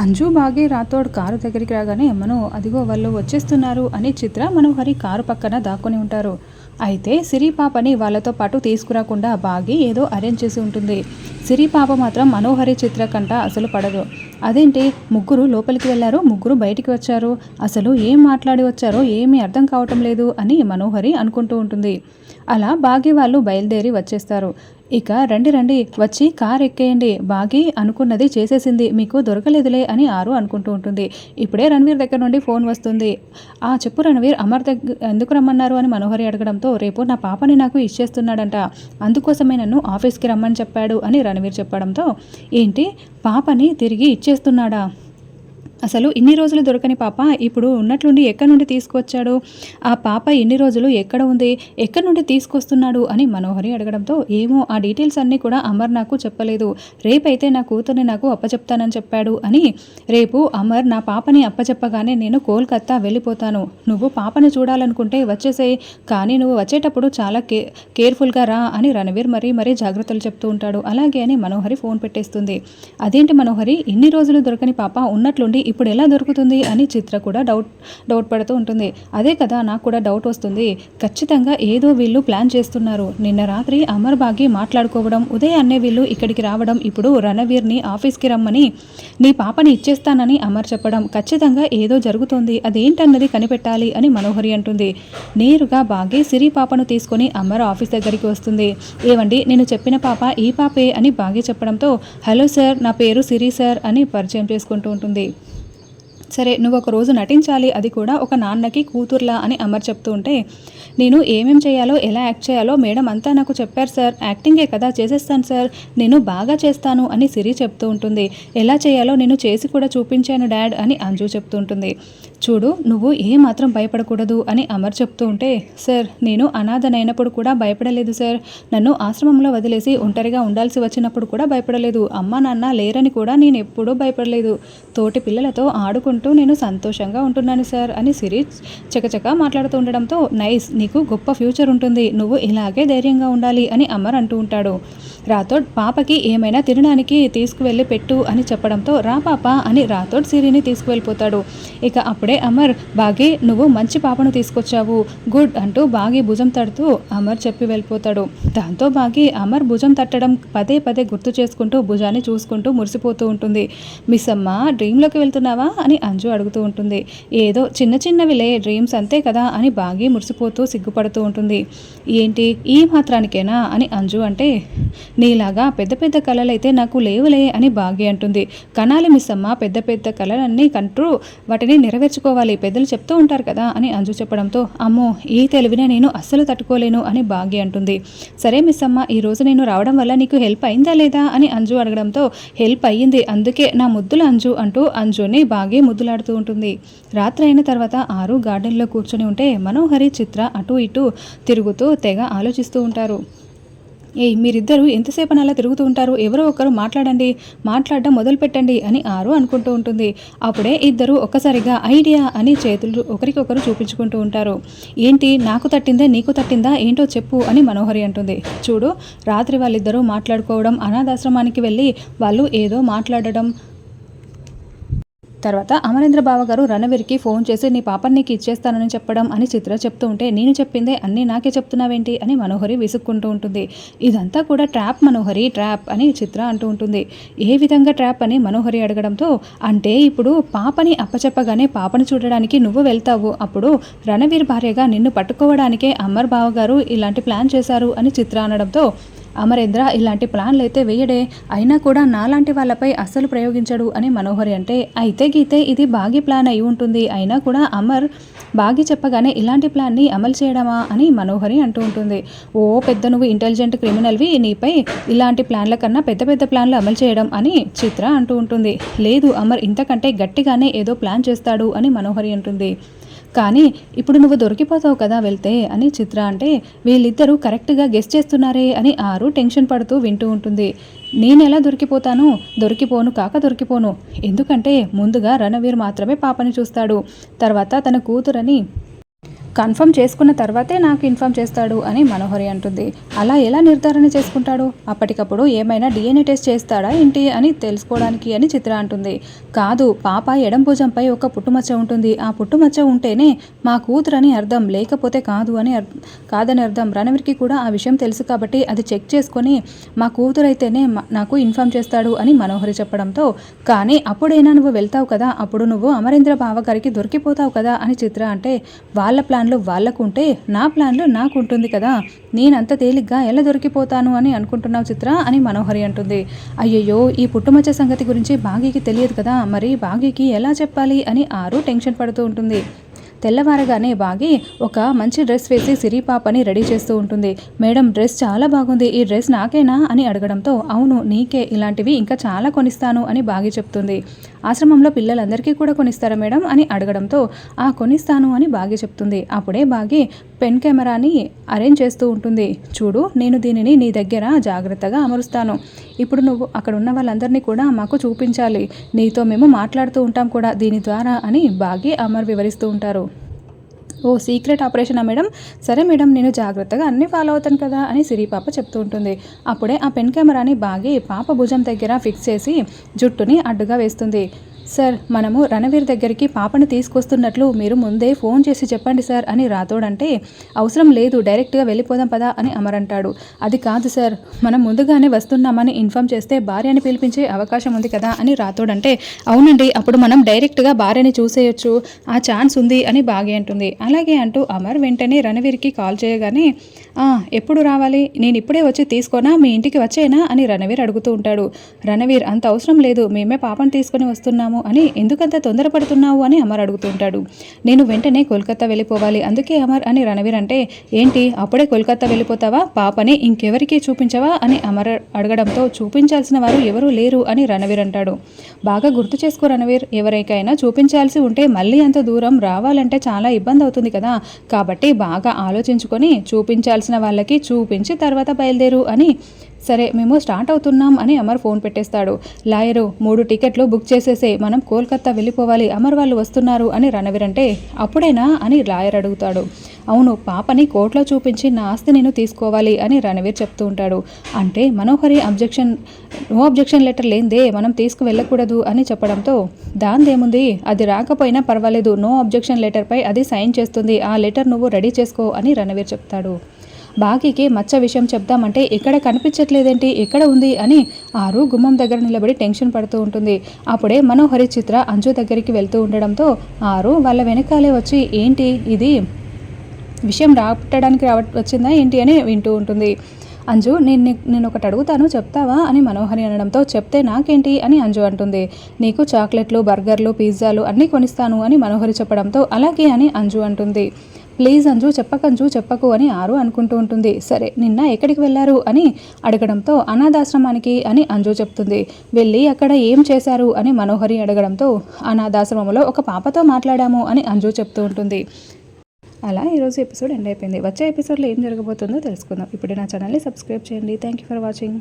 అంజు బాగే రాథోడ్ కారు దగ్గరికి రాగానే ఎమ్మను అదిగో వాళ్ళు వచ్చేస్తున్నారు అని చిత్ర మనోహరి కారు పక్కన దాక్కుని ఉంటారు. అయితే సిరి పాపని వాళ్ళతో పాటు తీసుకురాకుండా బాగి ఏదో అరేంజ్ చేసి ఉంటుంది. సిరి పాప మాత్రం మనోహరి చిత్ర కంట అసలు పడదు. అదేంటి? ముగ్గురు లోపలికి వెళ్ళారు? ముగ్గురు బయటికి వచ్చారు? అసలు ఏం మాట్లాడి వచ్చారో ఏమీ అర్థం కావటం లేదు అని మనోహరి అనుకుంటూ ఉంటుంది. అలా బాగి వాళ్ళు బయలుదేరి వచ్చేస్తారు. ఇక రండి రండి వచ్చి కార్ ఎక్కేయండి. బాగి అనుకున్నది చేసేసింది. మీకు దొరకలేదులే అని ఆరు అనుకుంటూ ఉంటుంది. ఇప్పుడే రణవీర్ దగ్గర నుండి ఫోన్ వస్తుంది. ఆ చెప్పు రణవీర్ అమర్ దగ్గర ఎందుకు రమ్మన్నారు అని మనోహరి అడగడంతో రేపు నా పాపని నాకు ఇచ్చేస్తున్నాడంట. అందుకోసమే నన్ను ఆఫీస్కి రమ్మని చెప్పాడు అని రణవీర్ చెప్పడంతో ఏంటి? పాపని తిరిగి ఇచ్చేస్తున్నాడా? అసలు ఇన్ని రోజులు దొరకని పాప ఇప్పుడు ఉన్నట్లుండి ఎక్కడి నుండి తీసుకొచ్చాడు ఆ పాప ఎన్ని రోజులు ఎక్కడ ఉంది? ఎక్కడి నుండి తీసుకొస్తున్నాడు? అని మనోహరి అడగడంతో ఏమో ఆ డీటెయిల్స్ అన్నీ కూడా అమర్ నాకు చెప్పలేదు. రేపైతే నా కూతుర్ని నాకు అప్పచెప్తానని చెప్పాడు అని. రేపు అమర్ నా పాపని అప్పచెప్పగానే నేను కోల్కత్తా వెళ్ళిపోతాను. నువ్వు పాపని చూడాలనుకుంటే వచ్చేసేయి. కానీ నువ్వు వచ్చేటప్పుడు చాలా కే కేర్ఫుల్గా రా అని రణవీర్ మరీ మరీ జాగ్రత్తలు చెప్తూ ఉంటాడు. అలాగే అని మనోహరి ఫోన్ పెట్టేస్తుంది. అదేంటి మనోహరి? ఇన్ని రోజులు దొరకని పాప ఉన్నట్లుండి ఇప్పుడు ఎలా దొరుకుతుంది అని చిత్ర కూడా డౌట్ డౌట్ పడుతూ ఉంటుంది. అదే కదా నాకు కూడా డౌట్ వస్తుంది. ఖచ్చితంగా ఏదో వీళ్ళు ప్లాన్ చేస్తున్నారు. నిన్న రాత్రి అమర్ బాగి మాట్లాడుకోవడం ఉదయాన్నే వీళ్ళు ఇక్కడికి రావడం ఇప్పుడు రణవీర్ని ఆఫీస్కి రమ్మని నీ పాపని ఇచ్చేస్తానని అమర్ చెప్పడం ఖచ్చితంగా ఏదో జరుగుతోంది. అదేంటన్నది కనిపెట్టాలి అని మనోహరి అంటుంది. నేరుగా బాగి సిరి పాపను తీసుకొని అమర్ ఆఫీస్ దగ్గరికి వస్తుంది. ఏవండి నేను చెప్పిన పాప ఈ పాపే అని బాగి చెప్పడంతో హలో సార్ నా పేరు సిరి సార్ అని పరిచయం చేసుకుంటూ ఉంటుంది. సరే నువ్వు ఒక రోజు నటించాలి అది కూడా ఒక నాన్నకి కూతుర్లా అని అమర్ చెప్తూ ఉంటే నేను ఏమేం చేయాలో ఎలా యాక్ట్ చేయాలో మేడం అంతా నాకు చెప్పారు సార్. యాక్టింగే కదా చేసేస్తాను సార్. నేను బాగా చేస్తాను అని సిరి చెప్తూ ఉంటుంది. ఎలా చేయాలో నేను చేసి కూడా చూపించాను డాడ్ అని అంజు చెప్తూ ఉంటుంది. చూడు నువ్వు ఏ మాత్రం భయపడకూడదు అని అమర్ చెప్తూ ఉంటే సార్ నేను అనాథనైనప్పుడు కూడా భయపడలేదు సార్. నన్ను ఆశ్రమంలో వదిలేసి ఒంటరిగా ఉండాల్సి వచ్చినప్పుడు కూడా భయపడలేదు. అమ్మ నాన్న లేరని కూడా నేను ఎప్పుడూ భయపడలేదు. తోటి పిల్లలతో ఆడుకుంటూ నేను సంతోషంగా ఉంటున్నాను సార్ అని సిరి చకచక మాట్లాడుతూ ఉండడంతో నైస్ నీకు గొప్ప ఫ్యూచర్ ఉంటుంది. నువ్వు ఇలాగే ధైర్యంగా ఉండాలి అని అమర్ అంటూ ఉంటాడు. రాథోడ్ పాపకి ఏమైనా తినడానికి తీసుకువెళ్ళి పెట్టు అని చెప్పడంతో రా పాప అని రాథోడ్ సిరిని తీసుకువెళ్ళిపోతాడు. ఇక అప్పుడే అమర్ బాగి నువ్వు మంచి పాపను తీసుకొచ్చావు. గుడ్ అంటూ బాగి భుజం తడుతూ అమర్ చెప్పి వెళ్ళిపోతాడు. దాంతో బాగి అమర్ భుజం తట్టడం పదే పదే గుర్తు చేసుకుంటూ భుజాన్ని చూసుకుంటూ మురిసిపోతూ ఉంటుంది. మిస్ అమ్మ డ్రీమ్లోకి వెళ్తున్నావా? అని అంజు అడుగుతూ ఉంటుంది. ఏదో చిన్న చిన్నవిలే డ్రీమ్స్ అంతే కదా? అని బాగి మురిసిపోతూ సిగ్గుపడుతూ ఉంటుంది. ఏంటి? ఈ మాత్రానికేనా? అని అంజు అంటే నీలాగా పెద్ద పెద్ద కళలైతే నాకు లేవులే అని భాగ్య అంటుంది. కనాలి మిస్సమ్మ పెద్ద పెద్ద కళలన్నీ కంటూ వాటిని నెరవేర్చుకోవాలి పెద్దలు చెప్తూ ఉంటారు కదా అని అంజు చెప్పడంతో అమ్మో ఈ తెలివినే నేను అస్సలు తట్టుకోలేను అని భాగ్య అంటుంది. సరే మిస్ అమ్మ ఈరోజు నేను రావడం వల్ల నీకు హెల్ప్ అయిందా లేదా అని అంజు అడగడంతో హెల్ప్ అయ్యింది. అందుకే నా ముద్దుల అంజు అంటూ అంజుని బాగే ముద్దులాడుతూ ఉంటుంది. రాత్రి అయిన తర్వాత ఆరు గార్డెన్లో కూర్చొని ఉంటే మనోహరి చిత్ర అటు ఇటు తిరుగుతూ తెగ ఆలోచిస్తూ ఉంటారు. ఏయ్ మీరిద్దరూ ఎంతసేపు అలా తిరుగుతూ ఉంటారు ఎవరో ఒకరు మాట్లాడండి మాట్లాడడం మొదలు పెట్టండి అని ఆరు అనుకుంటూ ఉంటుంది. అప్పుడే ఇద్దరు ఒక్కసారిగా ఐడియా అని చేతులు ఒకరికొకరు చూపించుకుంటూ ఉంటారు. ఏంటి నాకు తట్టిందే నీకు తట్టిందా ఏంటో చెప్పు అని మనోహరి అంటుంది. చూడు రాత్రి వాళ్ళిద్దరూ మాట్లాడుకోవడం అనాథాశ్రమానికి వెళ్ళి వాళ్ళు ఏదో మాట్లాడడం తర్వాత అమరేంద్ర బావ గారు రణవీర్కి ఫోన్ చేసి నీ పాపని నీకు ఇచ్చేస్తానని చెప్పడం అని చిత్ర చెప్తూ ఉంటే నేను చెప్పిందే అన్నీ నాకే చెప్తున్నావేంటి? అని మనోహరి విసుక్కుంటూ ఉంటుంది. ఇదంతా కూడా ట్రాప్ మనోహరి ట్రాప్ అని చిత్ర అంటూ ఉంటుంది. ఏ విధంగా ట్రాప్ అని మనోహరి అడగడంతో అంటే ఇప్పుడు పాపని అప్పచెప్పగానే పాపని చూడడానికి నువ్వు వెళ్తావు. అప్పుడు రణవీర్ భార్యగా నిన్ను పట్టుకోవడానికే అమర్ బావ గారు ఇలాంటి ప్లాన్ చేశారు అని చిత్ర అనడంతో అమరేంద్ర ఇలాంటి ప్లాన్లు అయితే వేయడే. అయినా కూడా నాలాంటి వాళ్ళపై అస్సలు ప్రయోగించడు అని మనోహరి అంటే అయితే గీతే ఇది బాగి ప్లాన్ అయి ఉంటుంది. అయినా కూడా అమర్ బాగి చెప్పగానే ఇలాంటి ప్లాన్ని అమలు చేయడమా? అని మనోహరి అంటూ ఉంటుంది. ఓ పెద్ద నువ్వు ఇంటెలిజెంట్ క్రిమినల్వి నీపై ఇలాంటి ప్లాన్ల కన్నా పెద్ద పెద్ద ప్లాన్లు అమలు చేయడం అని చిత్ర అంటూ ఉంటుంది. లేదు అమర్ ఇంతకంటే గట్టిగానే ఏదో ప్లాన్ చేస్తాడు అని మనోహరి అంటుంది. కానీ ఇప్పుడు నువ్వు దొరికిపోతావు కదా వెళ్తే అని చిత్ర అంటే వీళ్ళిద్దరూ కరెక్ట్గా గెస్ట్ చేస్తున్నారే అని ఆరు టెన్షన్ పడుతూ వింటూ ఉంటుంది. నేను ఎలా దొరికిపోతాను? దొరికిపోను కాక దొరికిపోను. ఎందుకంటే ముందుగా రణవీర్ మాత్రమే పాపని చూస్తాడు. తర్వాత తన కూతురని కన్ఫర్మ్ చేసుకున్న తర్వాతే నాకు ఇన్ఫామ్ చేస్తాడు అని మనోహరి అంటుంది. అలా ఎలా నిర్ధారణ చేసుకుంటాడు? అప్పటికప్పుడు ఏమైనా డిఎన్ఏ టెస్ట్ చేస్తాడా ఏంటి అని తెలుసుకోవడానికి అని చిత్ర అంటుంది. కాదు పాప ఎడం భుజంపై ఒక పుట్టుమచ్చ ఉంటుంది. ఆ పుట్టుమచ్చ ఉంటేనే మా కూతురని అర్థం లేకపోతే కాదు అని అర్థం కాదని అర్థం. రణవీర్కి కూడా ఆ విషయం తెలుసు కాబట్టి అది చెక్ చేసుకొని మా కూతురైతేనే నాకు ఇన్ఫామ్ చేస్తాడు అని మనోహరి చెప్పడంతో కానీ అప్పుడైనా నువ్వు వెళ్తావు కదా? అప్పుడు నువ్వు అమరేంద్ర బావగారికి దొరికిపోతావు కదా? అని చిత్ర అంటే వాళ్ళ ప్లాన్ ప్లాన్లు వాళ్ళకు ఉంటే నా ప్లాన్లు నాకు ఉంటుంది కదా. నేనంత తేలిగ్గా ఎలా దొరికిపోతాను అని అనుకుంటున్నావు చిత్ర అని మనోహరి అంటుంది. అయ్యయ్యో ఈ పుట్టుమచ్చ సంగతి గురించి బాగీకి తెలియదు కదా. మరి బాగీకి ఎలా చెప్పాలి అని ఆరు టెన్షన్ పడుతూ ఉంటుంది. తెల్లవారగానే బాగి ఒక మంచి డ్రెస్ వేసి సిరి పాపని రెడీ చేస్తూ ఉంటుంది. మేడం డ్రెస్ చాలా బాగుంది. ఈ డ్రెస్ నాకేనా అని అడగడంతో అవును నీకే. ఇలాంటివి ఇంకా చాలా కొనిస్తాను అని బాగి చెప్తుంది. ఆశ్రమంలో పిల్లలందరికీ కూడా కొనిస్తారా మేడం అని అడగడంతో ఆ కొనిస్తాను అని బాగి చెప్తుంది. అప్పుడే బాగి పెన్ కెమెరాని అరేంజ్ చేస్తూ ఉంటుంది. చూడు నేను దీనిని నీ దగ్గర జాగ్రత్తగా అమరుస్తాను. ఇప్పుడు నువ్వు అక్కడ ఉన్న వాళ్ళందరినీ కూడా మాకు చూపించాలి. నీతో మేము మాట్లాడుతూ ఉంటాం కూడా దీని ద్వారా అని బాగి అమర్ వివరిస్తూ ఉంటారు. ఓ సీక్రెట్ ఆపరేషనా మేడం? సరే మేడం నేను జాగ్రత్తగా అన్నీ ఫాలో అవుతాను కదా అని సిరి పాప చెప్తూ ఉంటుంది. అప్పుడే ఆ పెన్ కెమెరాని బాగి పాప భుజం దగ్గర ఫిక్స్ చేసి జుట్టుని అడ్డుగా వేస్తుంది. సార్ మనము రణవీర్ దగ్గరికి పాపను తీసుకొస్తున్నట్లు మీరు ముందే ఫోన్ చేసి చెప్పండి సార్ అని రాతోడంటే అవసరం లేదు డైరెక్ట్గా వెళ్ళిపోదాం పదా అని అమర్ అంటాడు అది కాదు సార్ మనం ముందుగానే వస్తున్నామని ఇన్ఫామ్ చేస్తే భార్యని పిలిపించే అవకాశం ఉంది కదా అని రాతోడంటే అవునండి అప్పుడు మనం డైరెక్ట్గా భార్యని చూసేయొచ్చు ఆ ఛాన్స్ ఉంది అని బాగే అంటుంది. అలాగే అంటూ అమర్ వెంటనే రణవీర్కి కాల్ చేయగానే ఎప్పుడు రావాలి? నేను ఇప్పుడే వచ్చి తీసుకోనా? మీ ఇంటికి వచ్చేనా? అని రణవీర్ అడుగుతూ ఉంటాడు. రణవీర్ అంత అవసరం లేదు మేమే పాపను తీసుకొని వస్తున్నాము అని ఎందుకంత తొందరపడుతున్నావు అని అమర్ అడుగుతుంటాడు నేను వెంటనే కోల్కతా వెళ్ళిపోవాలి. అందుకే అమర్ అని రణవీర్ అంటే ఏంటి అప్పుడే కోల్కతా వెళ్ళిపోతావా? పాపని ఇంకెవరికి చూపించవా? అని అమర్ అడగడంతో చూపించాల్సిన వారు ఎవరూ లేరు అని రణవీర్ అంటాడు. బాగా గుర్తు చేసుకో రణవీర్ ఎవరికైనా చూపించాల్సి ఉంటే మళ్ళీ అంత దూరం రావాలంటే చాలా ఇబ్బంది అవుతుంది కదా. కాబట్టి బాగా ఆలోచించుకొని చూపించాల్సిన వాళ్ళకి చూపించి తర్వాత బయలుదేరు అని సరే మేము స్టార్ట్ అవుతున్నాం అని అమర్ ఫోన్ పెట్టేస్తాడు. లాయరు మూడు టికెట్లు బుక్ చేసేసే మనం కోల్కతా వెళ్ళిపోవాలి అమర్ వాళ్ళు వస్తున్నారు అని రణవీర్ అంటే అప్పుడేనా అని లాయర్ అడుగుతాడు. అవును పాపని కోర్టులో చూపించి నా ఆస్తి నేను తీసుకోవాలి అని రణవీర్ చెప్తూ ఉంటాడు. అంటే Manohari objection no objection letter లేదే మనం తీసుకు వెళ్ళకూడదు అని చెప్పడంతో దాందేముంది? అది రాకపోయినా పర్వాలేదు నో అబ్జెక్షన్ లెటర్పై అది సైన్ చేస్తుంది ఆ లెటర్ నువ్వు రెడీ చేసుకో అని రణవీర్ చెప్తాడు. బాకీకి మచ్చ విషయం చెప్దామంటే ఎక్కడ కనిపించట్లేదేంటి? ఎక్కడ ఉంది? అని ఆరు గుమ్మం దగ్గర నిలబడి టెన్షన్ పడుతూ ఉంటుంది. అప్పుడే మనోహరి చిత్ర అంజు దగ్గరికి వెళ్తూ ఉండడంతో ఆరు వాళ్ళ వెనకాలే వచ్చి ఏంటి ఇది? విషయం రాపట్టడానికి రావ వచ్చిందా ఏంటి? అని వింటూ ఉంటుంది. అంజు నేను నేను ఒకటి అడుగుతాను చెప్తావా? అని మనోహరి అనడంతో చెప్తే నాకేంటి? అని అంజు అంటుంది. నీకు చాక్లెట్లు బర్గర్లు పిజ్జాలు అన్నీ కొనిస్తాను అని మనోహరి చెప్పడంతో అలాగే అని అంజు అంటుంది. ప్లీజ్ అంజు చెప్పకంజు చెప్పకు అని ఆరు అనుకుంటూ ఉంటుంది. సరే నిన్న ఎక్కడికి వెళ్ళారు అని అడగడంతో అనాథాశ్రమానికి అని అంజు చెప్తుంది. వెళ్ళి అక్కడ ఏం చేశారు అని మనోహరి అడగడంతో అనాథాశ్రమంలో ఒక పాపతో మాట్లాడాము అని అంజు చెప్తూ ఉంటుంది. అలా ఈరోజు ఎపిసోడ్ ఎండ్ అయిపోయింది. వచ్చే ఎపిసోడ్లో ఏం జరగబోతుందో తెలుసుకుందాం. ఇప్పుడు నా ఛానల్ని సబ్స్క్రైబ్ చేయండి. Thank you for watching.